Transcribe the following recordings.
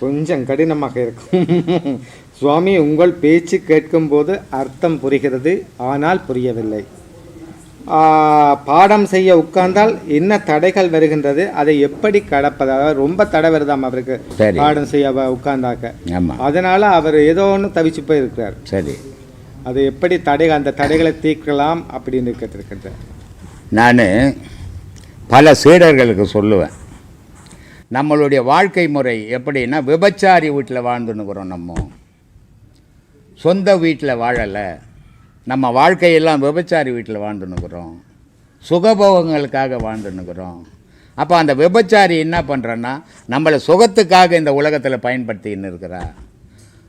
கொஞ்சம் கடினமாக இருக்கும். சுவாமி உங்கள் பேச்சு கேட்கும்போது அர்த்தம் புரிகிறது ஆனால் புரியவில்லை. பாடம் செய்ய உட்கார்ந்தால் என்ன தடைகள் வருகின்றது? அதை எப்படி கடப்பது? அதாவது ரொம்ப தடை வருதாம் அவருக்கு. பாடம் செய்ய உட்கார்ந்தாக்க. அதனால அவர் ஏதோ ஒன்று தவிச்சு போயிருக்கிறார். சரி. அது எப்படி தடைகள் அந்த தடைகளை தீர்க்கலாம் அப்படின்னு கேட்டிருக்கின்றார். நான் பல சீடர்களுக்கு சொல்லுவேன். நம்மளுடைய வாழ்க்கை முறை எப்படின்னா விபச்சாரி வீட்டில் வாழ்ந்துன்னுக்குறோம் நம்ம. சொந்த வீட்டில் வாழலை. நம்ம வாழ்க்கையெல்லாம் விபச்சாரி வீட்டில் வாழ்ந்துன்னுக்குறோம் சுகபோகங்களுக்காக வாழ்ந்துன்னுக்குறோம் அப்போ அந்த விபச்சாரி என்ன பண்ணுறன்னா நம்மளை சுகத்துக்காக இந்த உலகத்தில் பயன்படுத்தின்னு இருக்கிறா.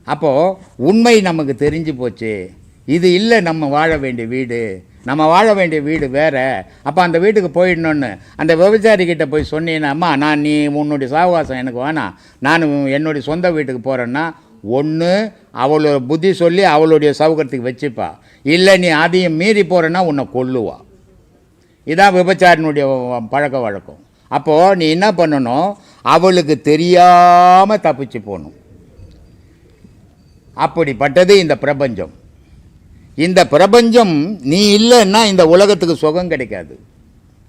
அப்போது உண்மை நமக்கு தெரிஞ்சு போச்சு. இது இல்லை நம்ம வாழ வேண்டிய வீடு. நம்ம வாழ வேண்டிய வீடு வேறு. அப்போ அந்த வீட்டுக்கு போயிடணும்னு அந்த விபச்சாரி போய் சொன்னீங்கன்னா அம்மா நான் நீ உன்னுடைய சாவகாசம் எனக்கு வேணாம். நான் என்னுடைய சொந்த வீட்டுக்கு போகிறேன்னா ஒன்று அவளோட புத்தி சொல்லி அவளுடைய சௌகரத்துக்கு வச்சுப்பா. இல்லை நீ அதையும் மீறி போகிறேன்னா உன்னை கொல்லுவா. இதான் விபச்சாரினுடைய பழக்க வழக்கம். அப்போது நீ என்ன பண்ணணும்? அவளுக்கு தெரியாமல் தப்பிச்சு போகணும். அப்படிப்பட்டது இந்த பிரபஞ்சம். இந்த பிரபஞ்சம் நீ இல்லைன்னா இந்த உலகத்துக்கு சுகம் கிடைக்காது.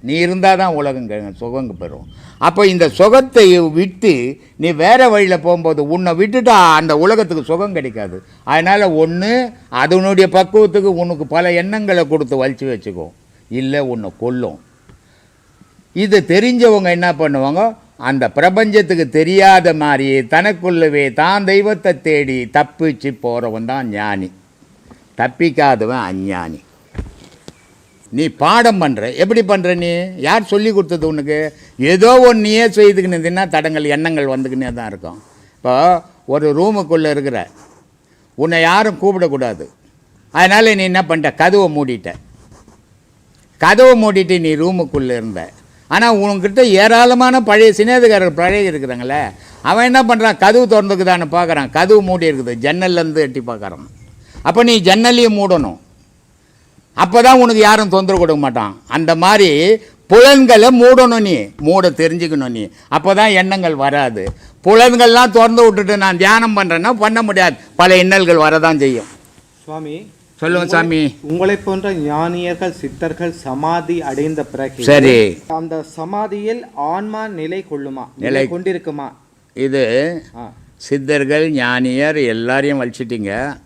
நீ இருந்தால் தான் உலகம் சுகம் பெறும். அப்போ இந்த சுகத்தை விட்டு நீ வேறு வழியில் போகும்போது உன்னை விட்டுட்டா அந்த உலகத்துக்கு சுகம் கிடைக்காது. அதனால் ஒன்று அதனுடைய பக்குவத்துக்கு உனக்கு பல எண்ணங்களை கொடுத்து வலிச்சு வச்சுக்கோ. இல்லை உன்னை கொல்லும். இது தெரிஞ்சவங்க என்ன பண்ணுவாங்க? அந்த பிரபஞ்சத்துக்கு தெரியாத மாதிரி தனக்குள்ளவே தான் தெய்வத்தை தேடி தப்பிச்சு போகிறவன் தான் ஞானி. தப்பிக்காதவன் அஞ்ஞானி. நீ பாடம் பண்ணுற எப்படி பண்ணுற நீ? யார் சொல்லி கொடுத்தது உனக்கு? ஏதோ ஒன்று நீயே செய்துக்கினதுன்னா தடங்கள் எண்ணங்கள் வந்துக்கினே தான் இருக்கும். இப்போ ஒரு ரூமுக்குள்ளே இருக்கிற உன்னை யாரும் கூப்பிடக்கூடாது. அதனால் நீ என்ன பண்ணிட்ட கதவை மூடிட்ட. கதவை மூடிட்டு நீ ரூமுக்குள்ளே இருந்த. ஆனால் உன்கிட்ட ஏராளமான பழைய சினேதுக்காரர் பழைய இருக்கிறாங்களே. அவன் என்ன பண்ணுறான் கதவு திறந்துக்குதான்னு பார்க்குறான் கதவு மூடி இருக்குது ஜன்னல்லேருந்து எட்டி பார்க்குறான் அப்போ நீ ஜன்னலையும் மூடணும். அப்போ தான் உனக்கு யாரும் தொந்தரவு கொடுக்க மாட்டான். அந்த மாதிரி புலன்களை மூடணும் நீ. மூட தெரிஞ்சுக்கணும் நீ. அப்போ தான் எண்ணங்கள் வராது. புலன்கள்லாம் திறந்து விட்டுட்டு நான் தியானம் பண்ணுறேன்னா பண்ண முடியாது. பல இன்னல்கள் வரதான் செய்யும். சுவாமி சொல்லுங்க சாமி. உங்களை போன்ற ஞானியர்கள் சித்தர்கள் சமாதி அடைந்த பிறகு சரி. அந்த சமாதியில் ஆன்மா நிலை கொள்ளுமா? நிலை- கொண்டிருக்குமா? இது சித்தர்கள் ஞானியர் எல்லாரையும் வலிச்சிட்டிங்க.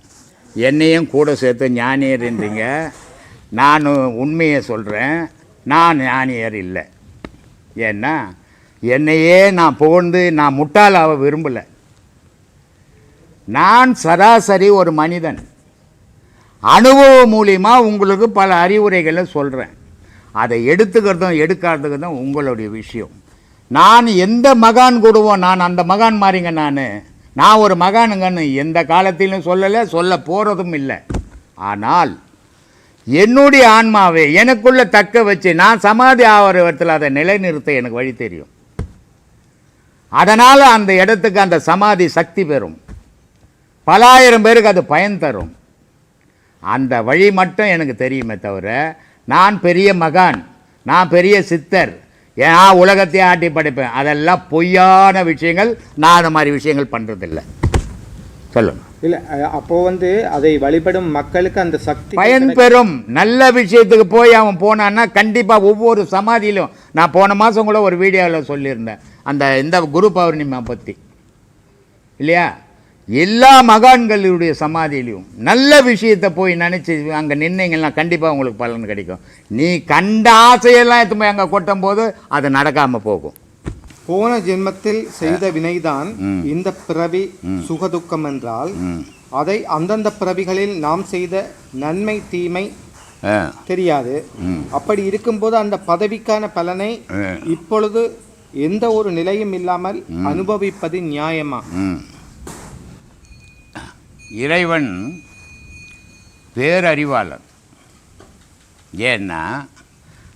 என்னையும் கூட சேர்த்து ஞானியர்ன்றீங்க நான் உண்மையை சொல்கிறேன் நான் ஞானியர் இல்லை. ஏன்னா என்னையே நான் புகழ்ந்து நான் முட்டாளாக விரும்பலை. நான் சராசரி ஒரு மனிதன். அனுபவம் மூலியமாக உங்களுக்கு பல அறிவுரைகளை சொல்கிறேன் அதை எடுத்துக்கிறதும் எடுக்காததுக்கு தான் உங்களுடைய விஷயம். நான் எந்த மகான் கூடுவோம்? நான் அந்த மகான் மாறிங்க நான். நான் ஒரு மகானுங்கன்னு எந்த காலத்திலும் சொல்லலை சொல்ல போகிறதும் இல்லை. ஆனால் என்னுடைய ஆன்மாவை எனக்குள்ளே தக்க வச்சு நான் சமாதி ஆகிற இடத்துல அதை நிலைநிறுத்த எனக்கு வழி தெரியும். அதனால் அந்த இடத்துக்கு அந்த சமாதி சக்தி பெறும். பலாயிரம் பேருக்கு அது பயன் தரும். அந்த வழி மட்டும் எனக்கு தெரியுமே தவிர நான் பெரிய மகான் நான் பெரிய சித்தர் நான் உலகத்தையே ஆட்டி படைப்பேன். அதெல்லாம் பொய்யான விஷயங்கள். நான் அந்த மாதிரி விஷயங்கள் பண்ணுறதில்ல சொல்லுங்க. இல்ல அப்போ வந்து அதை வழிபடும் மக்களுக்கு அந்த சக்தி பயன் பெறும் நல்ல விஷயத்துக்கு போய் அவன் போனான்னா கண்டிப்பாக ஒவ்வொரு சமாதியிலும். நான் போன மாதம் கூட ஒரு வீடியோவில் சொல்லியிருந்தேன். அந்த இந்த குரு பௌர்ணிமா பற்றி இல்லையா? எல்லா மகான்களுடைய சமாதியிலையும் நல்ல விஷயத்தை போய் நினச்சி அங்கே நின்னீங்கன்னா கண்டிப்பாக உங்களுக்கு பலன் கிடைக்கும். நீ கண்ட ஆசையெல்லாம் எடுத்து போய் அங்கே கொட்டும் போது அது நடக்காமல் போகும். போன ஜென்மத்தில் செய்த வினைதான். இந்த பிறவி சுகதுக்கம் என்றால் அதை அந்தந்த பிறவிகளில் நாம் செய்த நன்மை தீமை தெரியாது. அப்படி இருக்கும்போது அந்த பதவிக்கான பலனை. இப்பொழுது எந்த ஒரு நிலையும் இல்லாமல் அனுபவிப்பது நியாயமா. இறைவன் பேரறிவாளன். ஏன்னா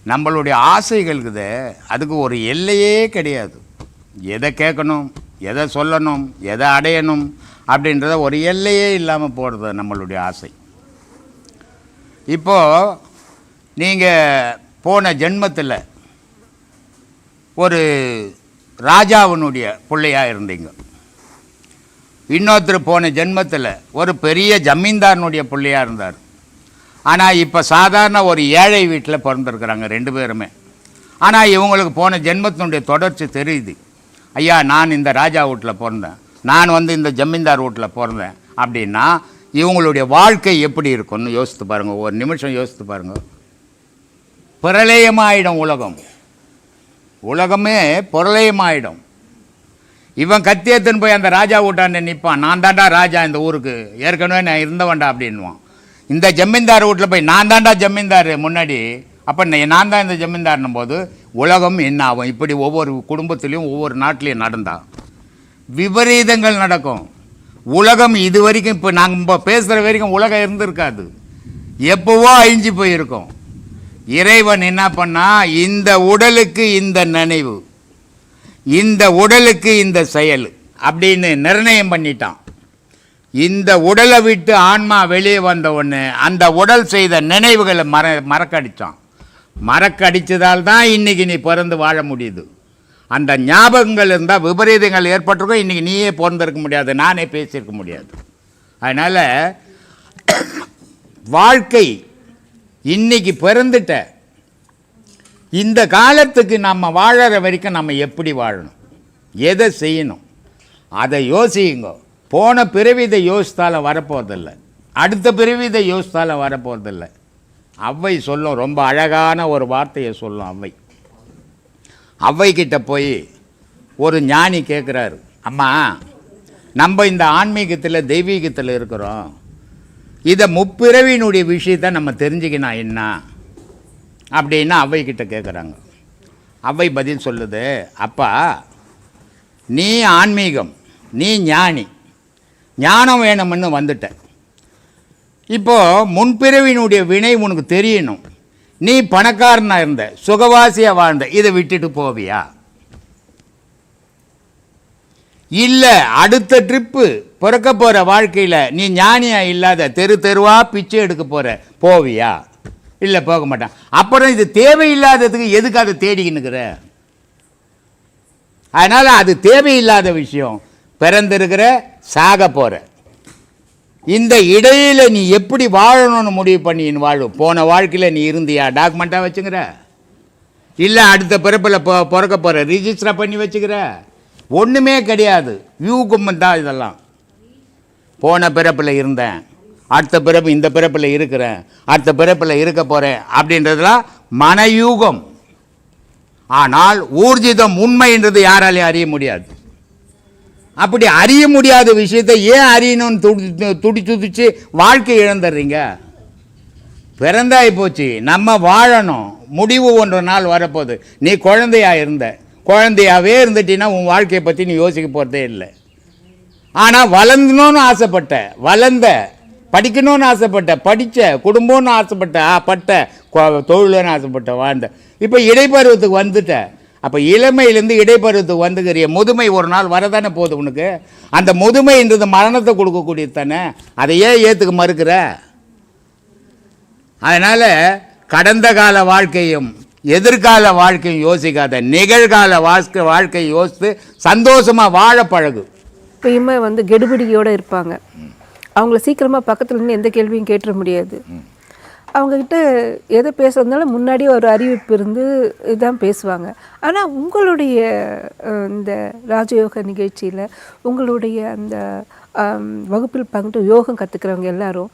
நம்மளுடைய ஆசைகளுக்கு அதுக்கு ஒரு எல்லையே கிடையாது. எதை கேட்கணும் எதை சொல்லணும் எதை அடையணும் அப்படின்றத ஒரு எல்லையே இல்லாமல் போகிறது நம்மளுடைய ஆசை. இப்போது நீங்கள் போன ஜென்மத்தில் ஒரு ராஜாவினுடைய பிள்ளையாக இருந்தீங்க. இன்னொருத்தர் போன ஜென்மத்தில் ஒரு பெரிய ஜமீன்தாரனுடைய பிள்ளையாக இருந்தார். ஆனால் இப்போ சாதாரண ஒரு ஏழை வீட்டில் பிறந்திருக்கிறாங்க ரெண்டு பேருமே. ஆனால் இவங்களுக்கு போன ஜென்மத்தினுடைய தொடர்ச்சி தெரியுது. ஐயா நான் இந்த ராஜா வீட்டில் பிறந்தேன். நான் வந்து இந்த ஜமீன்தார் வீட்டில் பிறந்தேன். அப்படின்னா இவங்களுடைய வாழ்க்கை எப்படி இருக்கும்னு யோசித்து பாருங்கள் ஒரு நிமிஷம் யோசித்து பாருங்கள் பிரளயமாயிடும் உலகம். உலகமே பிரளயமாயிடும். இவன் கத்தியத்துன்னு போய் அந்த ராஜா வீட்டாண்ட நிற்பான் நான் தாண்டா ராஜா இந்த ஊருக்கு. ஏற்கனவே நான் இருந்தவன்டா அப்படின்வான் இந்த ஜமீன்தார் வீட்டில் போய் நான் தாண்டா ஜமீன்தார் முன்னாடி. அப்போ நான் தான் இந்த ஜமீன்தார்னும் போது உலகம் என்ன ஆகும் இப்படி ஒவ்வொரு குடும்பத்திலையும் ஒவ்வொரு நாட்டிலையும் நடந்தா. விபரீதங்கள் நடக்கும். உலகம் இது வரைக்கும் இப்போ நாங்கள் இப்போ பேசுகிற வரைக்கும் உலகம் இருந்திருக்காது. எப்போவோ அழிஞ்சு போயிருக்கோம். இறைவன் என்ன பண்ணால் இந்த உடலுக்கு இந்த நினைவு. இந்த உடலுக்கு இந்த செயல் அப்படின்னு நிர்ணயம் பண்ணிட்டான். இந்த உடலை விட்டு ஆன்மா வெளியே வந்த உடனே அந்த உடல் செய்த நினைவுகளை மற மறக்கடித்தான் மறக்கடிச்சதால் தான் இன்றைக்கி நீ பிறந்து வாழ முடியுது. அந்த ஞாபகங்கள் இருந்தால் விபரீதங்கள் ஏற்பட்டிருக்கும். இன்றைக்கி நீயே பிறந்திருக்க முடியாது. நானே பேசியிருக்க முடியாது. அதனால் வாழ்க்கை இன்னைக்கு பிறந்துட்ட இந்த காலத்துக்கு நம்ம வாழற வரைக்கும் நம்ம எப்படி வாழணும்? எதை செய்யணும்? அதை யோசியுங்க. போன பிறவி இதை யோசித்தால வரப்போகிறதில்ல அடுத்த பிறவி இதை யோசித்தால வரப்போகிறதில்ல அவ்வை சொல்லும் ரொம்ப அழகான ஒரு வார்த்தையை சொல்லும் அவ்வை. அவ்வை போய் ஒரு ஞானி கேட்குறாரு அம்மா நம்ம இந்த ஆன்மீகத்தில் தெய்வீகத்தில் இருக்கிறோம். இதை முப்பிறவியினுடைய விஷயத்தை நம்ம தெரிஞ்சுக்கணும் என்ன? அப்படின்னு அவ்வை கேட்குறாங்க அவ்வை பதில் சொல்லுது அப்பா நீ ஆன்மீகம் நீ ஞானி ஞானம் வேணும்னு வந்துட்ட. இப்போது முன்பிறவினுடைய வினை உனக்கு தெரியணும். நீ பணக்காரனாக இருந்த சுகவாசியாக வாழ்ந்த இதை விட்டுட்டு போவியா? இல்லை அடுத்த ட்ரிப்பு பிறக்க போகிற வாழ்க்கையில் நீ ஞானியாக இல்லாத தெரு தெருவாக பிச்சை எடுக்க போகிற போவியா? இல்லை போக மாட்டான். அப்புறம் இது தேவையில்லாததுக்கு எதுக்கு அதை தேடிக்கின்னுக்கிற? அதனால் அது தேவையில்லாத விஷயம். பிறந்திருக்கிற சாக போகிற இந்த இடையில் நீ எப்படி வாழணும்னு முடிவு பண்ணின்னு வாழு. போன வாழ்க்கையில் நீ இருந்தியா? டாக்குமெண்ட்டாக வச்சுக்கிற. இல்லை அடுத்த பிறப்பில் பொ பிறக்க போகிற ரிஜிஸ்டரை பண்ணி வச்சுக்கிற. ஒன்றுமே கிடையாது. வியூ கும்பன் தான் இதெல்லாம். போன பிறப்பில் இருந்தேன். அடுத்த பிறப்பு இந்த பிறப்பில் இருக்கிறேன் அடுத்த பிறப்பில் இருக்க போகிறேன் அப்படின்றதுலாம் மனயூகம். ஆனால் ஊர்ஜிதம் உண்மைன்றது யாராலையும் அறிய முடியாது. அப்படி அறிய முடியாத விஷயத்தை ஏன் அறியணும்னு துடி துடி துடிச்சு வாழ்க்கை இழந்துடுறீங்க? பிறந்தாய் போச்சு நம்ம வாழணும். முடிவு ஒன்று நாள் வரப்போகுது. நீ குழந்தையா இருந்த. குழந்தையாகவே இருந்துட்டீன்னா உன் வாழ்க்கையை பற்றி நீ யோசிக்க போகிறதே இல்லை. ஆனால் வளர்ந்தணும்னு ஆசைப்பட்ட வளர்ந்த படிக்கணும்னு ஆசைப்பட்ட படித்த குடும்பம்னு ஆசைப்பட்ட ஆ பட்ட கொ- தொழிலுன்னு ஆசைப்பட்ட வாழ்ந்த. இப்போ இடைப்பருவத்துக்கு வந்துட்ட. அப்போ இளமையிலேருந்து இடைப்பருவத்துக்கு வந்துக்கிறிய முதுமை ஒரு நாள் வரதானே போகுது உனக்கு? அந்த முதுமைன்றது மரணத்தை கொடுக்கக்கூடியது தானே? அதை ஏன் ஏற்றுக்க மறுக்கிற? அதனால் கடந்த கால வாழ்க்கையும் எதிர்கால வாழ்க்கையும் யோசிக்காத. நிகழ்கால வாழ்க்கை வாழ்க்கையை யோசித்து சந்தோஷமாக வாழ பழகு. எப்பயுமே வந்து கெடுபிடியோடு இருப்பாங்க. அவங்கள சீக்கிரமாக பக்கத்தில் நின்று எந்த கேள்வியும் கேட்டுற முடியாது. அவங்கக்கிட்ட எதை பேசுறதுனாலும் முன்னாடியே ஒரு அறிவிப்பு இருந்து இதான் பேசுவாங்க. ஆனால் உங்களுடைய இந்த ராஜயோக நிகழ்ச்சியில் உங்களுடைய அந்த வகுப்பில் பங்கிட்டு யோகம் கற்றுக்கிறவங்க எல்லாரும்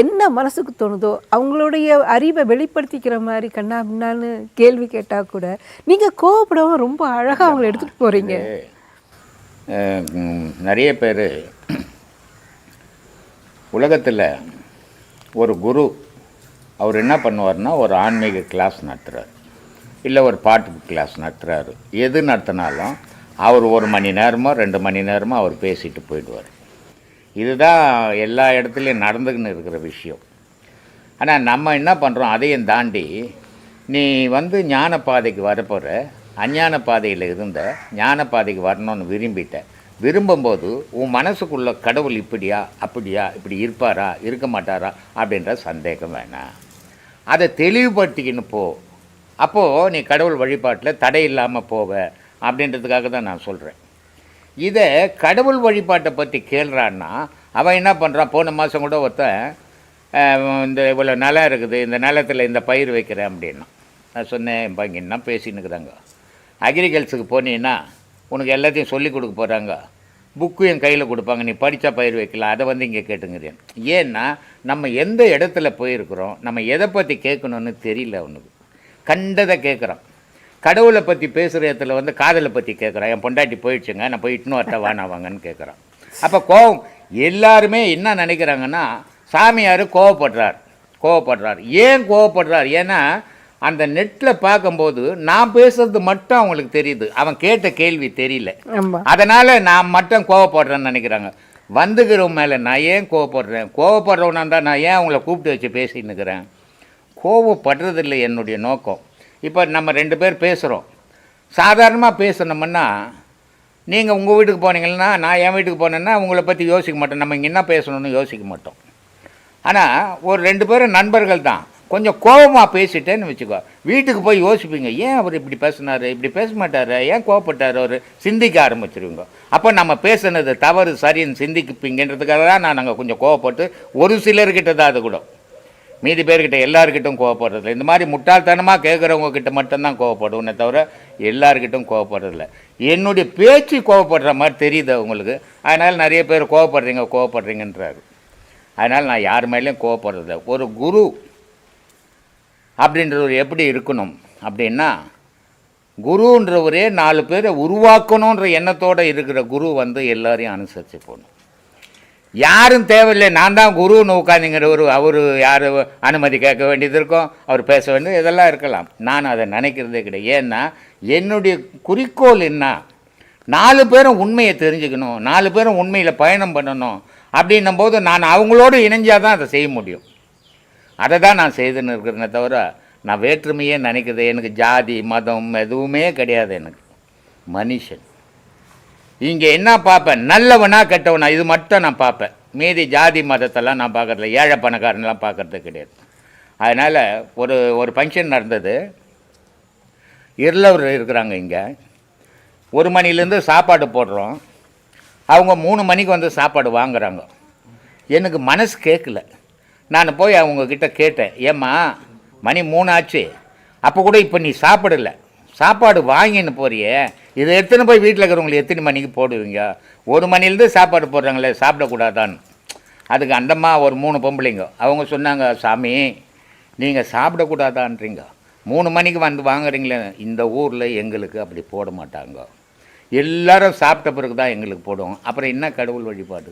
என்ன மனசுக்கு தோணுதோ அவங்களுடைய அறிவை வெளிப்படுத்திக்கிற மாதிரி கண்ணா முன்னான்னு கேள்வி கேட்டால் கூட நீங்கள் கோவப்படாமல் ரொம்ப அழகாக அவங்கள எடுத்துகிட்டு போகிறீங்க நிறைய பேர் உலகத்தில் ஒரு குரு அவர் என்ன பண்ணுவார்னா ஒரு ஆன்மீக கிளாஸ் நடத்துகிறார் இல்லை ஒரு பாட்டு கிளாஸ் நடத்துகிறாரு எது நடத்தினாலும் அவர் ஒரு மணி நேரமோ ரெண்டு மணி நேரமோ அவர் பேசிட்டு போயிடுவார். இதுதான் எல்லா இடத்துலையும் நடந்துக்கின்னு இருக்கிற விஷயம். ஆனால் நம்ம என்ன பண்ணுறோம் அதையும் தாண்டி நீ வந்து ஞான பாதைக்கு வரப்போகிற அஞ்ஞான பாதையில் இருந்த ஞான பாதைக்கு வரணும்னு விரும்பிட்ட விரும்பும்போது உன் மனசுக்குள்ள கடவுள் இப்படியா அப்படியா இப்படி இருப்பாரா இருக்க மாட்டாரா? அப்படின்ற சந்தேகம் வேணாம். அதை தெளிவுபடுத்திக்கின்னு போ. அப்போது நீ கடவுள் வழிபாட்டில் தடை இல்லாமல் போவ அப்படின்றதுக்காக தான் நான் சொல்கிறேன் இதை கடவுள் வழிபாட்டை பற்றி கேள்றான்னா அவன் என்ன பண்ணுறான் போன மாதம் கூட ஒருத்தன் இந்த இவ்வளோ நிலம் இருக்குது இந்த நிலத்தில் இந்த பயிர் வைக்கிறேன் அப்படின்னா. நான் சொன்னேன் இப்போ இங்கே என்ன பேசின்னு இருக்கிறாங்க? அக்ரிகல்ச்சருக்கு போனீங்கன்னா உனக்கு எல்லாத்தையும் சொல்லி கொடுக்க போகிறாங்க புக்கு என் கையில் கொடுப்பாங்க. நீ படித்தா பயிர் வைக்கலாம். அதை வந்து இங்கே கேட்டுங்கிறேன் ஏன்னா நம்ம எந்த இடத்துல போயிருக்கிறோம்? நம்ம எதை பற்றி கேட்கணும்னு தெரியல அவனுக்கு. கண்டதை கேட்குறான். கடவுளை பற்றி பேசுகிற இடத்துல வந்து காதலை பற்றி கேட்குறான். என் பொண்டாட்டி போயிடுச்சுங்க. நான் போய் இன்னும் வரட்ட வானாவாங்கன்னு கேட்குறான். அப்போ கோவம். எல்லாருமே என்ன நினைக்கிறாங்கன்னா சாமியார் கோவப்படுறார். கோவப்படுறார். ஏன் கோவப்படுறார்? ஏன்னா அந்த நெட்டில் பார்க்கும்போது நான் பேசுறது மட்டும் அவங்களுக்கு தெரியுது. அவன் கேட்ட கேள்வி தெரியல. அதனால் நான் மட்டும் கோவப்படுறேன்னு நினைக்கிறாங்க. வந்துக்கிறவன் மேலே நான் ஏன் கோவப்படுறேன்? கோவப்படுறவனா இருந்தால் நான் ஏன் அவங்கள கூப்பிட்டு வச்சு பேசின்னு இருக்கிறேன்? கோவப்படுறதில்லை என்னுடைய நோக்கம். இப்போ நம்ம ரெண்டு பேர் பேசுகிறோம் சாதாரணமாக பேசணும்னா நீங்கள் உங்கள் வீட்டுக்கு போனீங்கன்னா நான் என் வீட்டுக்கு போனேன்னா உங்களை பற்றி யோசிக்க மாட்டோம். நம்ம இங்கே என்ன பேசணும்னு யோசிக்க மாட்டோம். ஆனால் ஒரு ரெண்டு பேரும் நண்பர்கள் தான். கொஞ்சம் கோபமாக பேசிட்டேன்னு வச்சுக்கோ. வீட்டுக்கு போய் யோசிப்பீங்க ஏன் அவர் இப்படி பேசினார்? இப்படி பேச மாட்டார்? ஏன் கோவப்பட்டார்? அவர் சிந்திக்க ஆரம்பிச்சிருவீங்க. அப்போ நம்ம பேசுனது தவறு சரின்னு சிந்திக்குப்பீங்கன்றதுக்காக தான் நான் நாங்கள் கொஞ்சம் கோவப்பட்டு ஒரு சிலர்கிட்ட தான் அது கூட. மீதி பேர்கிட்ட எல்லாருக்கிட்டும் கோவப்படுறதில்ல. இந்த மாதிரி முட்டாள்தனமாக கேட்குறவங்க கிட்ட மட்டும்தான் கோவப்படுவேனே தவிர எல்லாருக்கிட்டும் கோவப்படுறதில்ல. என்னுடைய பேச்சு கோவப்படுற மாதிரி தெரியுது அவங்களுக்கு அதனால் நிறைய பேர் கோவப்படுறீங்க கோவப்படுறீங்கன்றாரு. அதனால் நான் யார் மேலேயும் கோவப்படுறதில்ல. ஒரு குரு அப்படின்றது எப்படி இருக்கணும்? அப்படின்னா குருன்றவரே நாலு பேரை உருவாக்கணுன்ற எண்ணத்தோடு இருக்கிற குரு வந்து எல்லாரையும் அனுசரித்து போகணும். யாரும் தேவையில்லை நான் தான் குருன்னு உட்காந்துங்கிறவர் அவர் யார் அனுமதி கேட்க வேண்டியது இருக்கும் அவர் பேச வேண்டியது இதெல்லாம் இருக்கலாம். நான் அதை நினைக்கிறதே கிடையாது. ஏன்னா என்னுடைய குறிக்கோள் என்ன? நாலு பேரும் உண்மையை தெரிஞ்சுக்கணும் நாலு பேரும் உண்மையில் பயணம் பண்ணணும் அப்படின்னும் போது நான் அவங்களோடு இணைஞ்சால் தான் அதை செய்ய முடியும். அதை தான் நான் செய்துன்னு இருக்கிறேனே தவிர நான் வேற்றுமையே நினைக்கிறது எனக்கு ஜாதி மதம் எதுவுமே கிடையாது எனக்கு. மனுஷன். இங்கே என்ன பார்ப்பேன்? நல்லவனா கெட்டவனா? இது மட்டும் நான் பார்ப்பேன். மீதி ஜாதி மதத்தெல்லாம் நான் பார்க்கறதில்ல. ஏழை பணக்காரன்லாம் பார்க்கறது கிடையாது. அதனால் ஒரு ஒரு ஃபங்க்ஷன் நடந்தது. இருளவர் இருக்கிறாங்க இங்கே. ஒரு மணிலேருந்து சாப்பாடு போடுறோம். அவங்க மூணு மணிக்கு வந்து சாப்பாடு வாங்குறாங்க. எனக்கு மனசு கேட்கல. நான் போய் அவங்கக்கிட்ட கேட்டேன் ஏம்மா மணி மூணு ஆச்சு அப்போ கூட இப்போ நீ சாப்பிடல. சாப்பாடு வாங்கின்னு போறியே. இதை எடுத்துன்னு போய் வீட்டில் இருக்கிறவங்களை எத்தனை மணிக்கு போடுவீங்க? ஒரு மணிலேருந்து சாப்பாடு போடுறாங்களே சாப்பிடக்கூடாதான்னு. அதுக்கு அந்தம்மா ஒரு மூணு பொம்பளைங்க. அவங்க சொன்னாங்க சாமி நீங்கள் சாப்பிடக்கூடாதான்றீங்க. மூணு மணிக்கு வந்து வாங்குறீங்களே இந்த ஊரில் எங்களுக்கு அப்படி போட மாட்டாங்க. எல்லாரும் சாப்பிட்ட பிறகு தான் எங்களுக்கு போடுவோம். அப்புறம் என்ன கடவுள் வழிபாடு?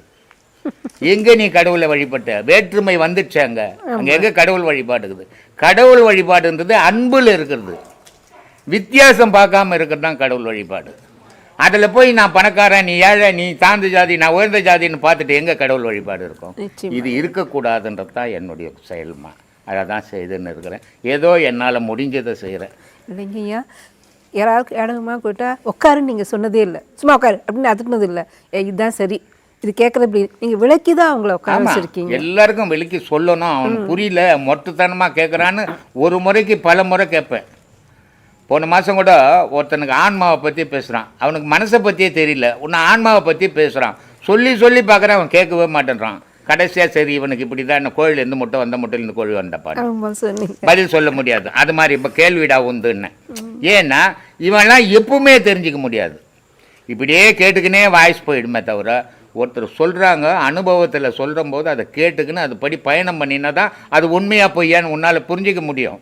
எங்க நீ கடவுளை வழிபட்ட? வேற்றுமை வந்துடுச்சு அங்க. அங்க எங்க கடவுள் வழிபாடுக்குது கடவுள் வழிபாடுன்றது அன்புல இருக்கிறது. வித்தியாசம் பார்க்காம இருக்கிறது தான் கடவுள் வழிபாடு. அதில் போய் நான் பணக்காரன் நீ ஏழை நீ தாழ்ந்த ஜாதி நான் உயர்ந்த ஜாதின்னு பார்த்துட்டு எங்கே கடவுள் வழிபாடு இருக்கும். இது இருக்கக்கூடாதுன்றது தான் என்னுடைய செயல்மா. அதை தான் செய்துன்னு இருக்கிறேன். ஏதோ என்னால் முடிஞ்சதை செய்கிறேன் இல்லைங்கய்யா யாராவது இடமா போயிட்டா உட்காருன்னு நீங்கள் சொன்னதே இல்லை. சும்மா உட்காரு அப்படின்னு அதட்டினது இல்லை. இதுதான் சரி. இது கேட்குற இப்படி நீங்கள் விளக்கி தான் அவங்கள வச்சிருக்கீங்க. எல்லாருக்கும் விலைக்கு சொல்லணும். அவன் புரியல மொட்டுத்தனமாக கேட்குறான்னு ஒரு முறைக்கு பல முறை கேட்பேன். போன மாதம் கூட ஒருத்தனுக்கு ஆன்மாவை பற்றி பேசுகிறான் அவனுக்கு மனசை பற்றியே தெரியல. உன்னை ஆன்மாவை பற்றி பேசுகிறான் சொல்லி சொல்லி பார்க்குறேன் அவன் கேட்கவே மாட்டேன்றான். கடைசியாக சரி இவனுக்கு இப்படி தான் கோயில் எந்த முட்டை வந்த முட்டையிலேருந்து கோழி ஆமாம் சொன்னீங்க. பதில் சொல்ல முடியாது. அது மாதிரி இப்போ கேள்விடா உண்டுன்னு ஏன்னா இவன்லாம் எப்பவுமே தெரிஞ்சுக்க முடியாது. இப்படியே கேட்டுக்கினே வாய்ஸ் போயிடுமே தவிர ஒருத்தர் சொல்கிறாங்க அனுபவத்தில் சொல்கிற போது அதை கேட்டுக்குன்னு அது படி பயணம் பண்ணினா தான் அது உண்மையாக பொய்யான்னு உன்னால் புரிஞ்சிக்க முடியும்.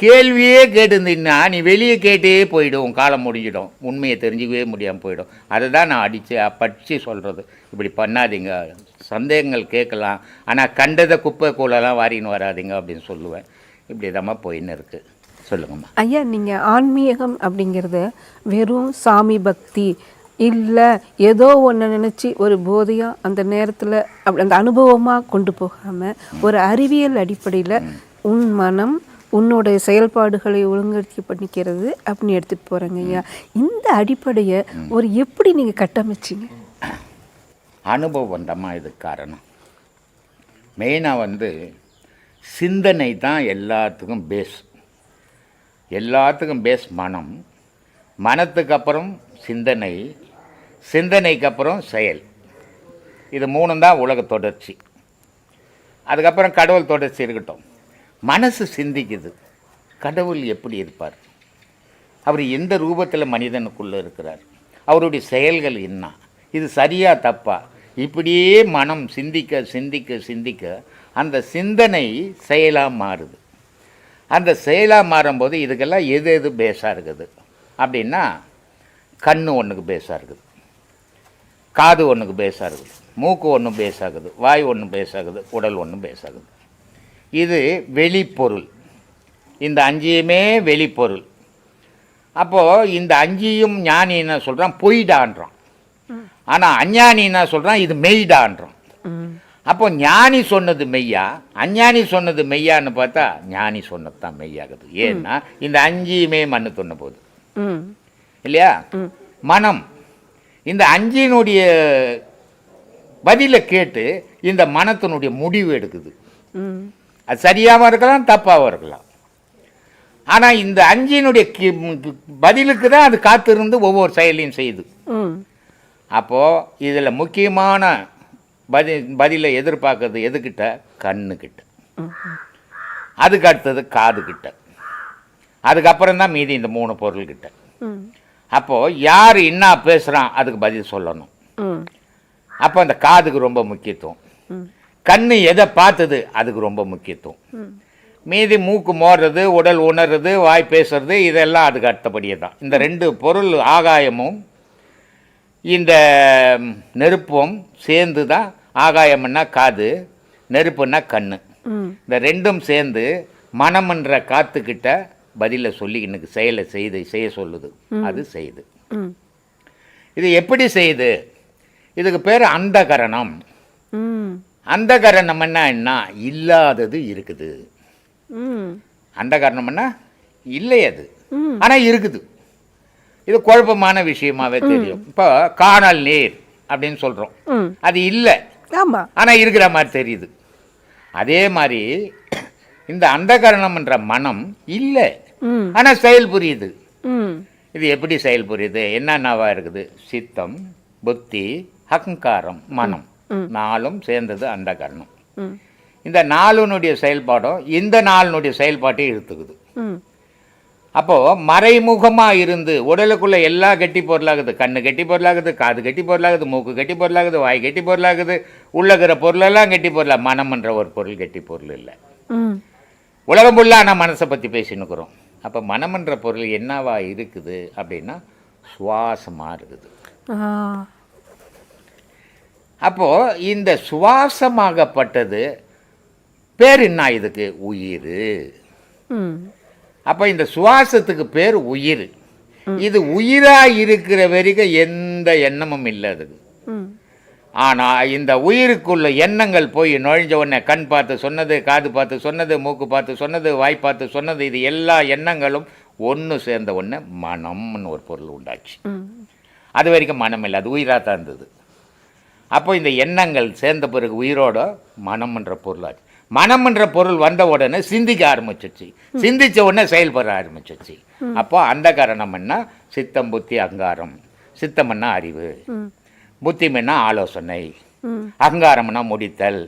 கேள்வியே கேட்டுருந்தீங்கன்னா நீ வெளியே கேட்டே போயிடும் காலம் முடிஞ்சிடும். உண்மையை தெரிஞ்சிக்கவே முடியாமல் போயிடும். அதை தான் நான் அடித்து படித்து சொல்கிறது இப்படி பண்ணாதீங்க. சந்தேகங்கள் கேட்கலாம். ஆனால் கண்டதை குப்பை கூலெல்லாம் வாரின்னு வராதீங்க அப்படின்னு சொல்லுவேன். இப்படி தான் போயின்னு இருக்குது சொல்லுங்கம்மா. ஐயா நீங்கள் ஆன்மீகம் அப்படிங்கிறது வெறும் சாமி பக்தி இல்லை ஏதோ ஒன்று நினச்சி ஒரு போதையாக அந்த நேரத்தில் அப்படி அந்த அனுபவமாக கொண்டு போகாமல் ஒரு அறிவியல் அடிப்படையில் உன் மனம் உன்னோட செயல்பாடுகளை ஒழுங்கடுத்தி பண்ணிக்கிறது அப்படின்னு எடுத்துகிட்டு போகிறேங்க ஐயா. இந்த அடிப்படையை ஒரு எப்படி நீங்கள் கட்டமைச்சிங்க? அனுபவம் தாம்மா இதுக்கு காரணம். மெயினாக வந்து சிந்தனை தான் எல்லாத்துக்கும் பேஸ் எல்லாத்துக்கும் பேஸ் மனம். மனத்துக்கு அப்புறம் சிந்தனை சிந்தனைக்கு அப்புறம் செயல். இது மூணும் தான் உலக தொடர்ச்சி. அதுக்கப்புறம் கடவுள் தொடர்ச்சி இருக்கட்டும். மனசு சிந்திக்குது. கடவுள் எப்படி இருப்பார்? அவர் எந்த ரூபத்தில் மனிதனுக்குள்ளே இருக்கிறார்? அவருடைய செயல்கள் என்ன? இது சரியா தப்பா? இப்படியே மனம் சிந்திக்க சிந்திக்க சிந்திக்க அந்த சிந்தனை செயலாக மாறுது. அந்த செயலாக மாறும்போது இதுக்கெல்லாம் எது எது பேஸாக இருக்குது? அப்படின்னா கண் ஒன்றுக்கு பேஸாக இருக்குது. காது ஒன்றுக்கு பேஸாக இருக்குது மூக்கு ஒன்று பேஸ் ஆகுது. வாய் ஒன்று பேஸ் ஆகுது. உடல் ஒன்று பேஸ் ஆகுது. இது வெளிப்பொருள். இந்த அஞ்சையுமே வெளிப்பொருள். அப்போது இந்த அஞ்சியும் ஞானி என்ன சொல்கிறான் பொய்டான்றான். ஆனால் அஞ்ஞானி என்ன சொல்கிறான் இது மெய்டான்றான். ம். அப்போ ஞானி சொன்னது மெய்யா? அஞ்ஞானி சொன்னது மெய்யான்னு பார்த்தா ஞானி சொன்னது தான் மெய்யாகுது. ஏன்னா இந்த அஞ்சியுமே மண்ணு தொன்ன போகுது. இல்லையா? மனம். இந்த அஞ்சினுடைய பதிலை கேட்டு இந்த மனத்தினுடைய முடிவு எடுக்குது. அது சரியாகவும் இருக்கலாம் தப்பாகவும் இருக்கலாம். ஆனால் இந்த அஞ்சினுடைய பதிலுக்கு தான் அது காத்திருந்து ஒவ்வொரு செயலையும் செய்யுது. அப்போது இதில் முக்கியமான பதி பதிலை எதிர்பார்க்கறது எதுக்கிட்ட கண்ணுக்கிட்ட அதுக்கு அடுத்தது காதுகிட்ட. அதுக்கப்புறம் தான் மீதி இந்த மூணு பொருள்கிட்ட. அப்போது யார் என்ன பேசுகிறான் அதுக்கு பதில் சொல்லணும். அப்போ அந்த காதுக்கு ரொம்ப முக்கியத்துவம். ம். கண்ணு எதை பார்த்தது அதுக்கு ரொம்ப முக்கியத்துவம். மீதி மூக்கு மோடுறது உடல் உணர்றது வாய் பேசுறது இதெல்லாம் அதுக்கு அடுத்தபடியே தான் இந்த ரெண்டு பொருள் ஆகாயமும் இந்த நெருப்பும் சேர்ந்து தான் ஆகாயம்னா காது நெருப்புன்னா கண்ணு. ம். இந்த ரெண்டும் சேர்ந்து மனம்ன்ற காத்துக்கிட்ட பதிலை சொல்லி எனக்கு செயலை செய்து செய்ய சொல்லுது. அது செய்யுது ம். இது எப்படி செய்யுது இதுக்கு பேர் அந்தகரணம். அந்தகரணம்னா என்ன? இல்லாதது இருக்குது. அந்தகரணம்னா இல்லை அது. ஆனால் இருக்குது. இது குழப்பமான விஷயமாவே தெரியும். இப்போ காணல் நீர் அப்படின்னு சொல்கிறோம் அது இல்லை. ஆனால் இருக்கிற மாதிரி தெரியுது. அதே மாதிரி இந்த அந்தகரணம்ன்ற மனம் இல்லை. ஆனால் செயல் புரியுது. இது எப்படி செயல் புரியுது? என்னென்னவா இருக்குது? சித்தம் புத்தி அகங்காரம் மனம். நாலும் சேர்ந்தது அந்த கரணம். இந்த நாலுனுடைய செயல்பாடும் இந்த நாளினுடைய செயல்பாட்டையும் இழுத்துக்குது. அப்போது மறைமுகமாக இருந்து உடலுக்குள்ளே எல்லா கெட்டி பொருளாகுது. கண்ணு கெட்டி பொருளாகுது காது கெட்டி பொருளாகுது மூக்கு கெட்டி பொருளாகுது வாய் கெட்டி பொருளாகுது. உள்ளகிற பொருளெல்லாம் கெட்டி பொருளா? மனம்ன்ற ஒரு பொருள் கெட்டி பொருள் இல்லை. உலகம் ஃபுல்லாக ஆனால் மனசை பற்றி பேசினுக்கிறோம் அப்போ மனம்ன்ற பொருள் என்னவா இருக்குது அப்படின்னா சுவாசமாக இருக்குது. அப்போது இந்த சுவாசமாகப்பட்டது பேர் என்ன இதுக்கு? உயிர். அப்போ இந்த சுவாசத்துக்கு பேர் உயிர். இது உயிராக இருக்கிற வரைக்கும் எந்த எண்ணமும் இல்லை அதுக்கு. ஆனால் இந்த உயிருக்குள்ள எண்ணங்கள் போய் நுழைஞ்ச உடனே கண் பார்த்து சொன்னது காது பார்த்து சொன்னது மூக்கு பார்த்து சொன்னது வாய் பார்த்து சொன்னது இது எல்லா எண்ணங்களும் ஒன்று சேர்ந்த உடனே மனம்னு ஒரு பொருள் உண்டாச்சு. அது வரைக்கும் மனம் இல்லை அது உயிராக தான் இருந்தது. அப்போ இந்த எண்ணங்கள் சேர்ந்த பிறகு உயிரோட மனம்ன்ற பொருளாச்சு மனம்ன்ற பொருள் வந்த உடனே சிந்திக்க ஆரம்பிச்சிச்சு. சிந்திச்ச உடனே செயல்பட ஆரம்பிச்சிச்சு. அப்போ அந்த காரணம்னா சித்தம் புத்தி அங்காரம். சித்தம்னா அறிவு. புத்திமன்னா ஆலோசனை அகங்காரம்னா முடித்தல்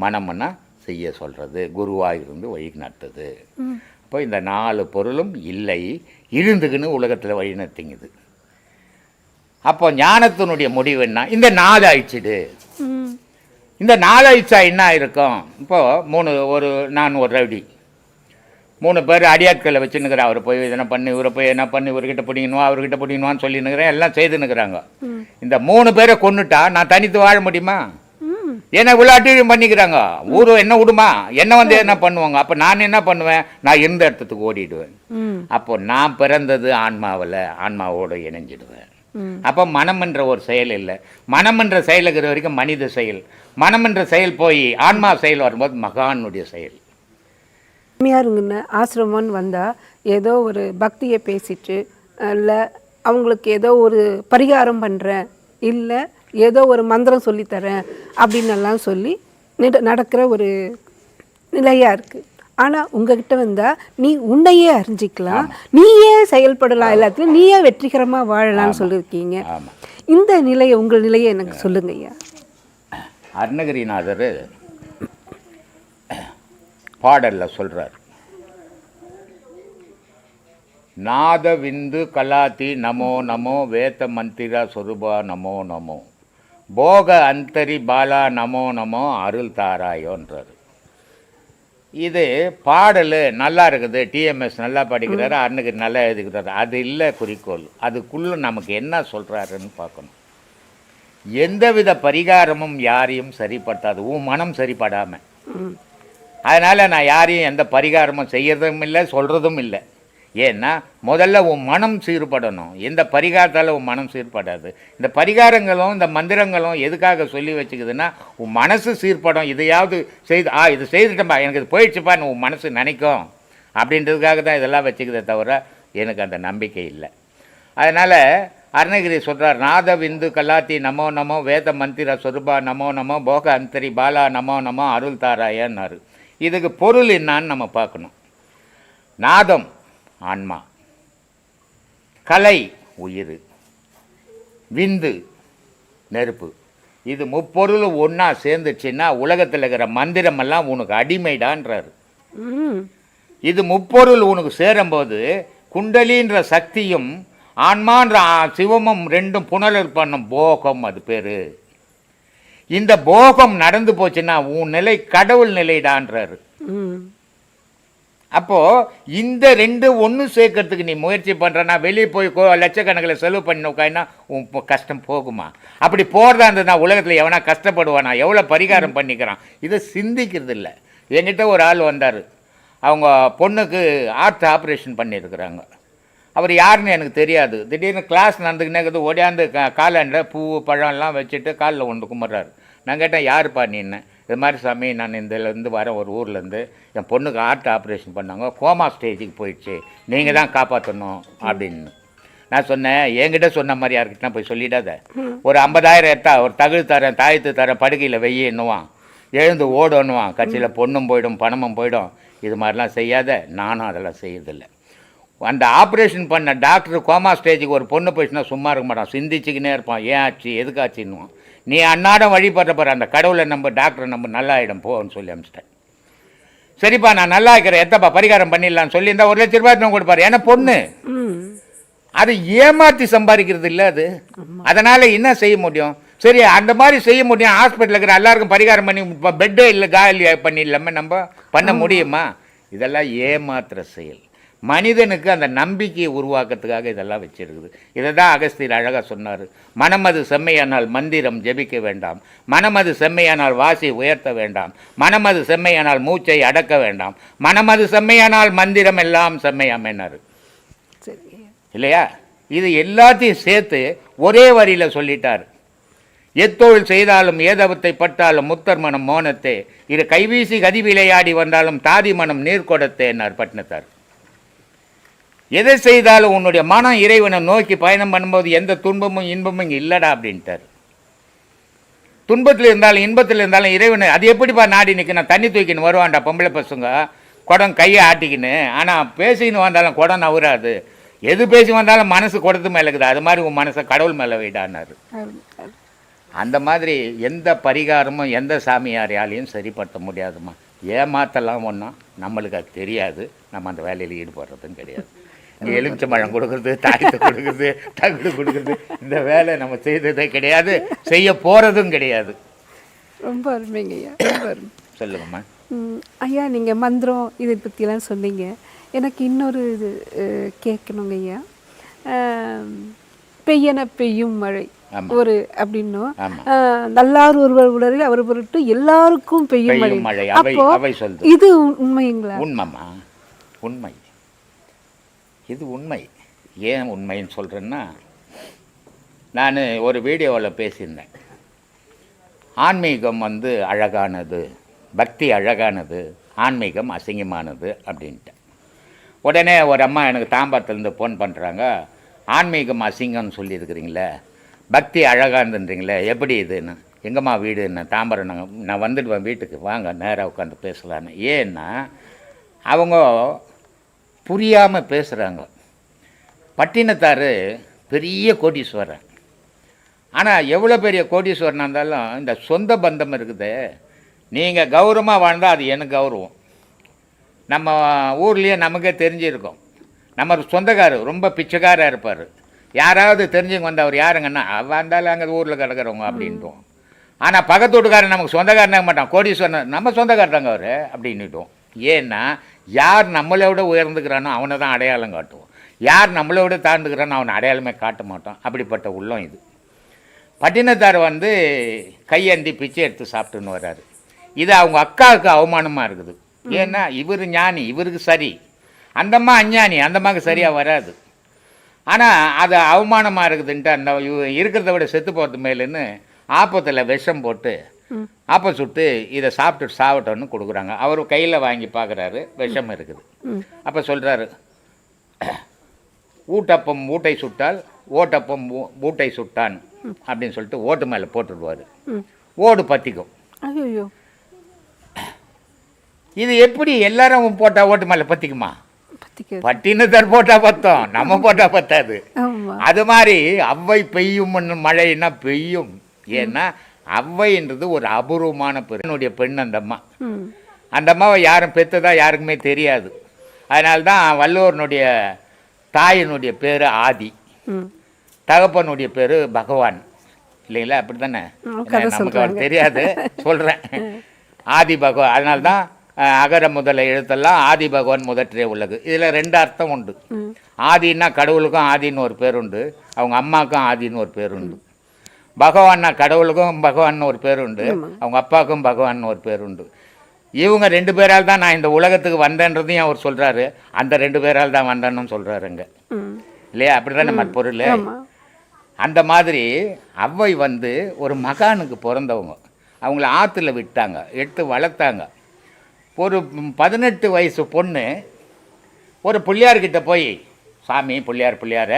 மனம்னா செய்ய சொல்கிறது குருவாக இருந்து வழி நடத்துது. ம். அப்போ இந்த நாலு பொருளும் இல்லை இருந்துக்குன்னு உலகத்தில் வழி நடத்திங்குது. அப்போ ஞானத்தினுடைய முடிவு என்ன? இந்த நாலு அழிச்சிடு இந்த நாலு அழிச்சா என்ன இருக்கும் இப்போ மூணு ஒரு நான் ஒரு ரவுடி. மூணு பேர் அடியாட்களை வச்சுன்னுக்கிறேன் அவர் போய் இதனை பண்ணி இவரை போய் என்ன பண்ணி இவர்கிட்ட பிடிக்கணும் அவர்கிட்ட பிடிக்கணும்னு சொல்லினுக்கிறேன் எல்லாம் செய்துன்னுக்குறாங்க. இந்த மூணு பேரை கொன்னுட்டா நான் தனித்து வாழ முடியுமா? ம். ஏன்னா இவ்வளோ அட்டிழியம் பண்ணிக்கிறாங்க. ஊரு என்ன விடுமா என்ன வந்து என்ன பண்ணுவாங்க? அப்போ நான் என்ன பண்ணுவேன்? நான் இருந்த இடத்துக்கு ஓடிடுவேன்? அப்போ நான் பிறந்தது ஆன்மாவில் ஆன்மாவோடு இணைஞ்சிடுவேன். அப்போ மனம்ன்ற ஒரு செயல் இல்லை. மனம்ன்ற செயல் இருக்கிற வரைக்கும் மனித செயல். மனம்ன்ற செயல் போய் ஆன்மா செயல் வரும்போது மகானுடைய செயல். மாமியாருங்கன்னு ஆசிரமம்னு வந்தால் ஏதோ ஒரு பக்தியை பேசிட்டு இல்லை அவங்களுக்கு ஏதோ ஒரு பரிகாரம் பண்ணுறேன் இல்லை ஏதோ ஒரு மந்திரம் சொல்லித்தரேன் அப்படின்னு எல்லாம் சொல்லி நிட- நடக்கிற ஒரு நிலையாக இருக்குது ஆனால் உங்ககிட்ட வந்தால் நீ உன்னையே அறிஞ்சிக்கலாம் நீயே செயல்படலாம் எல்லாத்துலையும் நீயே வெற்றிகரமாக வாழலாம்னு சொல்லியிருக்கீங்க. இந்த நிலையை உங்கள் நிலையை எனக்கு சொல்லுங்க ஐயா அருணகிரிநாதர் பாடலில் சொல்கிறார் நாத விந்து கலாத்தி நமோ நமோ வேத மந்திரா சொருபா நமோ நமோ. போக அந்தரி பாலா நமோ நமோ அருள் தாராயோன்றார் இது பாடல் நல்லா இருக்குது. டிஎம்எஸ் நல்லா படிக்கிறாரு. அருணகிரி நல்லா எழுதிக்கிறாரு. அது இல்லை குறிக்கோள். அதுக்குள்ளே நமக்கு என்ன சொல்கிறாருன்னு பார்க்கணும். எந்தவித பரிகாரமும் யாரையும் சரிப்படுத்தாது. உன் மனம் சரிப்படாமல் அதனால் நான் யாரையும் எந்த பரிகாரமும் செய்யறதும் இல்லை சொல்கிறதும் இல்லை. ஏன்னா முதல்ல உன் மனம் சீர்படணும். எந்த பரிகாரத்தால் உன் மனம் சீர்படாது? இந்த பரிகாரங்களும் இந்த மந்திரங்களும் எதுக்காக சொல்லி வச்சுக்குதுன்னா உன் மனசு சீர்படும். இதையாவது செய்து ஆ இது செய்துட்டேன்பா எனக்கு இது போயிடுச்சுப்பான்னு உன் மனசு நினைக்கும். அப்படின்றதுக்காக தான் இதெல்லாம் வச்சுக்கிறத தவிர எனக்கு அந்த நம்பிக்கை இல்லை. அதனால் அருணகிரி சொல்கிறார் நாத விந்து கல்லாத்தி நமோ நமோ வேத மந்திர சொருபா நமோ நமோ போக அந்தரி பாலா நமோ நமோ அருள் தாராயன்னாரு. இதுக்கு பொருள் என்னான்னு நம்ம பார்க்கணும். நாதம் ஆன்மா. கலை உயிர். விந்து நெருப்பு. இது முப்பொருள் ஒன்றா சேர்ந்துச்சுன்னா உலகத்தில் இருக்கிற மந்திரமெல்லாம் உனக்கு அடிமைடான்றாரு. இது முப்பொருள் உனக்கு சேரும்போது குண்டலின்ற சக்தியும் ஆன்மான்ற சிவமும் ரெண்டும் புனரல் பண்ணும் போகம் அது பேர். இந்த போகம் நடந்து போச்சுன்னா உன் நிலை கடவுள் நிலைடான்றாரு. அப்போ இந்த ரெண்டு ஒன்று சேர்க்கறதுக்கு நீ முயற்சி பண்ணுறனா வெளியே போய் கோ லட்சக்கணக்கில் செலவு பண்ணி உட்காயினா உன் கஷ்டம் போகுமா? அப்படி போகிறதா இருந்ததுனா உலகத்தில் எவனா கஷ்டப்படுவானா எவ்வளோ பரிகாரம் பண்ணிக்கிறான் இதை சிந்திக்கிறது இல்லை என்கிட்ட ஒரு ஆள் வந்தார். அவங்க பொண்ணுக்கு ஆர்ட் ஆப்ரேஷன் பண்ணியிருக்கிறாங்க. அவர் யாருன்னு எனக்கு தெரியாது. திடீர்னு கிளாஸ் நடந்துக்கினேக்குது ஓடியாந்து க காலாண்ட பூ பழம்லாம் வச்சுட்டு காலில் ஒன்று கும்பிட்றாரு. நான் கேட்டேன் யாருப்பா நின்னேன் இது மாதிரி சாமி நான் இந்தலேருந்து வரேன் ஒரு ஊர்லேருந்து. என் பொண்ணுக்கு ஹார்ட் ஆப்ரேஷன் பண்ணாங்க. கோமா ஸ்டேஜுக்கு போயிடுச்சு. நீங்கள் தான் காப்பாற்றணும் அப்படின்னு. நான் சொன்னேன் என்கிட்ட சொன்ன மாதிரி யாருக்கிட்ட போய் சொல்லிடாத. ஒரு ஐம்பதாயிரம் எடுத்தா ஒரு தகுதி தரேன் தாயத்து தரேன் படுக்கையில் வெய்யன்னுவான் எழுந்து ஓடணுவான். கட்சியில் பொண்ணும் போயிடும் பணமும் போயிடும். இது மாதிரிலாம் செய்யாத. நானும் அதெல்லாம் செய்யறதில்லை. அந்த ஆப்ரேஷன் பண்ண டாக்டர் கோமா ஸ்டேஜுக்கு ஒரு பொண்ணு போயிடுச்சுன்னா சும்மா இருக்க மாட்டான் சிந்திச்சுக்கினே இருப்பான். ஏன் ஆச்சு? எதுக்காச்சுன்னுவான். நீ அன்னாடம் வழிபடுற பாரு. அந்த கடவுளை நம்ம டாக்டரை நம்ம நல்லா ஆகிடும் போன்னு சொல்லி அனுப்பிச்சிட்டேன் சரிப்பா நான் நல்லா இருக்கிறேன். எத்தப்பா பரிகாரம் பண்ணிடலாம்னு சொல்லியிருந்தா ஒரு லட்ச ரூபாய் கொடுப்பாரு. ஏன்னா பொண்ணு. அது ஏமாற்றி சம்பாதிக்கிறது இல்லை அது. அதனால் என்ன செய்ய முடியும்? சரி அந்த மாதிரி செய்ய முடியும். ஹாஸ்பிட்டலில் இருக்கிற எல்லாருக்கும் பரிகாரம் பண்ணி பெட்டே இல்லை காலி பண்ணிடலாமா நம்ம. பண்ண முடியுமா? இதெல்லாம் ஏமாத்துற செயல். மனிதனுக்கு அந்த நம்பிக்கையை உருவாக்கத்துக்காக இதெல்லாம் வச்சிருக்குது. இதை தான் அகஸ்தியர் அழகாக சொன்னார். மனமது செம்மையானால் மந்திரம் ஜெபிக்க வேண்டாம். மனமது செம்மையானால் வாசி உயர்த்த வேண்டாம். மனமது செம்மையானால் மூச்சை அடக்க வேண்டாம். மனமது செம்மையானால் மந்திரம் எல்லாம் ஐயா இல்லையா? இது எல்லாத்தையும் சேர்த்து ஒரே வரியில் சொல்லிட்டார். எத்தொழில் செய்தாலும் ஏதவத்தை பட்டாலும் முத்தர் மனம் மோனத்தே. இரு கைவீசி கதி விளையாடி வந்தாலும் தாதி மனம் நீர் கொடுத்தேன்னார் பட்டினத்தார் எதை செய்தாலும் உன்னுடைய மனம் இறைவனை நோக்கி பயணம் பண்ணும்போது எந்த துன்பமும் இன்பமும் இங்கே இல்லடா அப்படின்ட்டார். துன்பத்தில் இருந்தாலும் இன்பத்தில் இருந்தாலும் இறைவனை அது எப்படிப்பா நாடி நிற்கணும் தண்ணி தூக்கின்னு வருவான்டா பொம்பளை பசங்க. குடம் கையை ஆட்டிக்கின்னு. ஆனால் பேசின்னு வந்தாலும் குடம் நவுறாது. எது பேசி வந்தாலும் மனசு குடத்து மேலே இருக்குது. அது மாதிரி உன் மனசை கடவுள் மேலே வைடானார். அந்த மாதிரி எந்த பரிகாரமும் எந்த சாமியாரையாலையும் சரிப்படுத்த முடியாதும்மா. ஏமாத்தலாம் ஒன்றும் நம்மளுக்கு அது தெரியாது. நம்ம அந்த வேலையில் ஈடுபடுறதும் கிடையாது. நீ எலுமிச்சம்பழம் கொடுக்குறது தாயத்தை கொடுக்குறது தகுடு கொடுக்குறது இந்த வேலை நம்ம செய்ததே கிடையாது செய்ய போகிறதும் கிடையாது. ரொம்ப அருமைங்க ஐயா ரொம்ப அருமை. சொல்லுங்கம்மா. ஐயா நீங்கள் மந்திரம் இதை பற்றிலாம் சொன்னீங்க. எனக்கு இன்னொரு இது கேட்கணுங்க ஐயா. பெய்யன பெய்யும் மழை. ஒரு அப்படின்னும். நல்லார் ஒருவர் உடலில் அவர் பொருட்டு எல்லாருக்கும் பெய்யும் மழை. அப்போ இது உண்- உண்மைங்களா? உண்மைம்மா. உண்மை. இது உண்மை. ஏன் உண்மைன்னு சொல்கிறேன்னா நான் ஒரு வீடியோவில் பேசியிருந்தேன். ஆன்மீகம் வந்து அழகானது பக்தி அழகானது ஆன்மீகம் அசிங்கமானது அப்படின்ட்டு உடனே ஒரு அம்மா எனக்கு தாம்பரத்துலேருந்து ஃபோன் பண்ணுறாங்க ஆன்மீகம் அசிங்கம்னு சொல்லியிருக்கிறீங்களே பக்தி அழகானதுன்றீங்களே எப்படி இதுன்னு? எங்கம்மா வீடு என்ன? தாம்பரம் நாங்கள் நான் வந்துடுவேன் வீட்டுக்கு. வாங்க நேராக உட்காந்து பேசலான்னு ஏன்னா அவங்க புரியாமல் பேசுகிறாங்க பட்டினத்தார் பெரிய கோடீஸ்வரன் ஆனால் எவ்வளோ பெரிய கோடீஸ்வரனாக இருந்தாலும் இந்த சொந்த பந்தம் இருக்குது. நீங்கள் கௌரவமாக வாழ்ந்தால் அது எனக்கு கௌரவம். நம்ம ஊர்லேயே நமக்கே தெரிஞ்சிருக்கும். நம்ம சொந்தக்காரர் ரொம்ப பிச்சைக்காரர் இருப்பார். யாராவது தெரிஞ்சவங்க வந்து அவர் யாருங்கன்னா வந்தாலும் அங்கே ஊரில் கிடக்கிறவங்க அப்படின்ட்டோம் ஆனால் பக்கத்து வீட்டுக்காரன் நமக்கு சொந்தக்காரனாக மாட்டான். கோடீஸ்வரன் நம்ம சொந்தக்காரர் தாங்க அவர் அப்படின்னுட்டோம். ஏன்னா யார் நம்மளை விட உயர்ந்துக்கிறானோ அவனை தான் அடையாளம் காட்டுவோம். யார் நம்மளை விட தாழ்ந்துக்கிறானோ அவனை அடையாளமே காட்ட மாட்டோம். அப்படிப்பட்ட உள்ளம் இது. பட்டினத்தார் வந்து கையேந்தி பிச்சை எடுத்து சாப்பிட்டுன்னு வர்றாரு. இது அவங்க அக்காவுக்கு அவமானமாக இருக்குது. ஏன்னா இவர் ஞானி இவருக்கு சரி. அந்தம்மா அஞ்ஞானி அந்தம்மாவுக்கு சரியாக வராது. ஆனால் அது அவமானமாக இருக்குதுன்ட்டு அந்த இருக்கிறத விட செத்து போகிறது மேலுன்னு ஆப்பத்தில் விஷம் போட்டு ஆப்பம் சுட்டு இதை சாப்பிட்டு சாப்பிட்டோன்னு கொடுக்குறாங்க. அவர் கையில் வாங்கி பார்க்குறாரு விஷம் இருக்குது. அப்போ சொல்கிறாரு ஊட்டப்பம் ஊட்டை சுட்டால் ஓட்டப்பம் ஊட்டை சுட்டான் அப்படின்னு சொல்லிட்டு ஓட்டு மேலே போட்டுடுவார் ஓடு பற்றிக்கும் இது எப்படி எல்லாரும் போட்டால் ஓட்டு மேலே பற்றிக்குமா பட்டினத்தார் போட்டால் பத்தோம். நம்ம போட்டால் பத்தாது. அது மாதிரி அவ்வை பெய்யும் மழைன்னா பெய்யும்? ஏன்னா அவ்வைன்றது ஒரு அபூர்வமான பெண்ணுடைய பெண் அந்த அம்மா. அந்த அம்மாவை யாரும் பெற்றதா யாருக்குமே தெரியாது. அதனால தான் வள்ளுவரனுடைய தாயினுடைய பேர் ஆதி. தகப்பனுடைய பேர் பகவான். இல்லைங்களா? அப்படி தானே நமக்கு அவர் தெரியாது. சொல்கிறேன் ஆதி பகவான். அதனால தான் அகர முதல எழுத்தெல்லாம் ஆதி பகவான் முதற்றே உள்ளது. இதில் ரெண்டு அர்த்தம் உண்டு. ஆதின்னா கடவுளுக்கும் ஆதின்னு ஒரு பேர் உண்டு அவங்க அம்மாவுக்கும் ஆதின்னு ஒரு பேர் உண்டு பகவான்னா கடவுளுக்கும் பகவான் ஒரு பேர் உண்டு அவங்க அப்பாவுக்கும் பகவான் ஒரு பேர் உண்டு இவங்க ரெண்டு பேரால் தான் நான் இந்த உலகத்துக்கு வந்தேன்றதையும் அவர் சொல்கிறாரு அந்த ரெண்டு பேரால் தான் வந்தேன்னு சொல்கிறாருங்க இல்லையா? அப்படி தானே மற்பொருள்? ஆமா. அந்த மாதிரி அவ்வை வந்து ஒரு மகானுக்கு பிறந்தவங்க. அவங்கள ஆற்றுல விட்டாங்க எடுத்து வளர்த்தாங்க. ஒரு பதினெட்டு வயசு பொண்ணு ஒரு பிள்ளையார்கிட்ட போய் சாமி பிள்ளையார் பிள்ளையார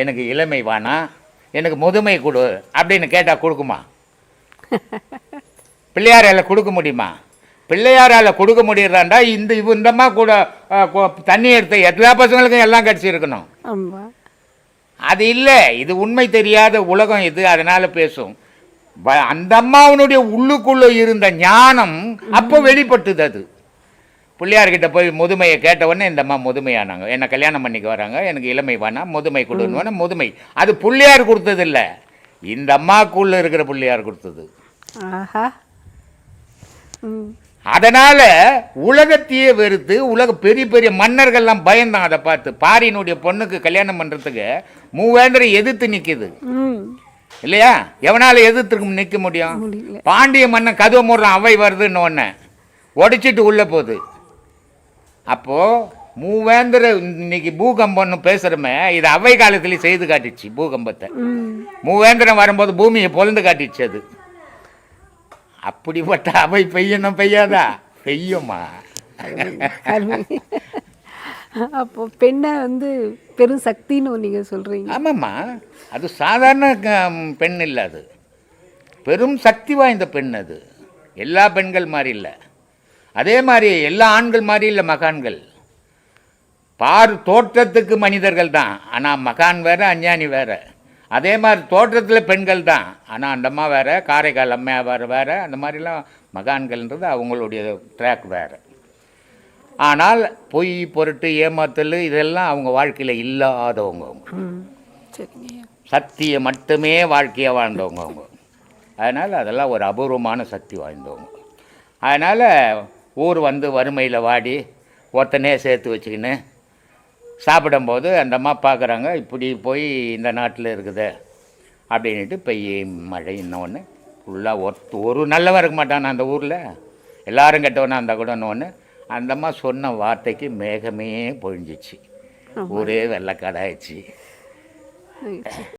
எனக்கு இளமை வேணாம் எனக்கு முதுமை கொடு அப்படின்னு கேட்டால் கொடுக்குமா? பிள்ளையாரால் கொடுக்க முடியுமா? பிள்ளையாரால் கொடுக்க முடியறாண்டா இந்த இவ இந்தம்மா கூட தண்ணி எடுத்த எல்லா பசங்களுக்கும் எல்லாம் கிடச்சிருக்கணும் அது இல்லை. இது உண்மை தெரியாத உலகம் இது. அதனால பேசும். அந்த அம்மாவனுடைய உள்ளுக்குள்ள இருந்த ஞானம் அப்போ வெளிப்பட்டுது அது. பிள்ளையார்கிட்ட போய் முதுமையை கேட்ட உடனே இந்த அம்மா முதுமையானாங்க. என்னை கல்யாணம் பண்ணிக்க வராங்க. எனக்கு இளமை வேணாம். முதுமை கொடுன்னு முதுமை. அது பிள்ளையார் கொடுத்தது இல்லை இந்த அம்மாக்குள்ள இருக்கிற பிள்ளையார் கொடுத்தது. அதனால உலகத்தையே வெறுத்து உலக பெரிய பெரிய மன்னர்கள்லாம் பயந்தான் அதை பார்த்து. பாரியினுடைய பொண்ணுக்கு கல்யாணம் பண்றதுக்கு மூவேந்தரை எதிர்த்து நிக்குது. ம். இல்லையா? எவனால எதிர்த்து நிற்க முடியும்? பாண்டிய மன்னன் கதவை மூடுறான் அவை வருதுன்னு ஒன்று உடைச்சிட்டு உள்ள போகுது. அப்போ மூவேந்தர இன்னைக்கு பூகம்பம்னு பேசுகிறோமே இது அவை காலத்துலேயே செய்து காட்டிச்சு பூகம்பத்தை. மூவேந்திரம் வரும்போது பூமியை பொழுந்து காட்டிச்சு அது. அப்படிப்பட்ட அவை பெய்யணும் பெய்யாதா? பெய்யுமா? அப்போ பெண்ணை வந்து பெரும் சக்தின்னு நீங்க சொல்றீங்க. ஆமாம்மா. அது சாதாரண பெண் இல்லை அது. பெரும் சக்தி வாய்ந்த பெண் அது. எல்லா பெண்கள் மாதிரி இல்லை. அதே மாதிரி எல்லா ஆண்கள் மாதிரி இல்லை மகான்கள். பார் தோற்றத்துக்கு மனிதர்கள் தான். ஆனால் மகான் வேற அஞ்ஞானி வேற. அதே மாதிரி தோற்றத்தில் பெண்கள் தான். ஆனால் அந்த அம்மா வேற காரைக்கால் அம்மா வேற வேற. அந்த மாதிரிலாம் மகான்கள்ன்றது அவங்களுடைய ட்ராக் வேற. ஆனால் பொய் பொருட்டு ஏமாத்தல் இதெல்லாம் அவங்க வாழ்க்கையில் இல்லாதவங்க அவங்க. சக்தியை மட்டுமே வாழ்க்கையாக வாழ்ந்தவங்க அவங்க. அதனால் அதெல்லாம் ஒரு அபூர்வமான சக்தி வாய்ந்தவங்க. அதனால் ஊர் வந்து வறுமையில் வாடி ஒருத்தனே சேர்த்து வச்சுக்கின்னு சாப்பிடும்போது அந்த அம்மா பார்க்குறாங்க இப்படி போய் இந்த நாட்டில் இருக்குது அப்படின்ட்டு பெய்ய மழை இன்னொன்று ஃபுல்லாக ஒருத்த ஒரு நல்லவன் இருக்க மாட்டான் அந்த ஊரில். எல்லாரும் கெட்டவனா அந்த கூட ஒன்று அந்த அம்மா சொன்ன வார்த்தைக்கு மேகமே பொழிஞ்சிச்சு. ஊரே வெள்ளக்காடாயிடுச்சு.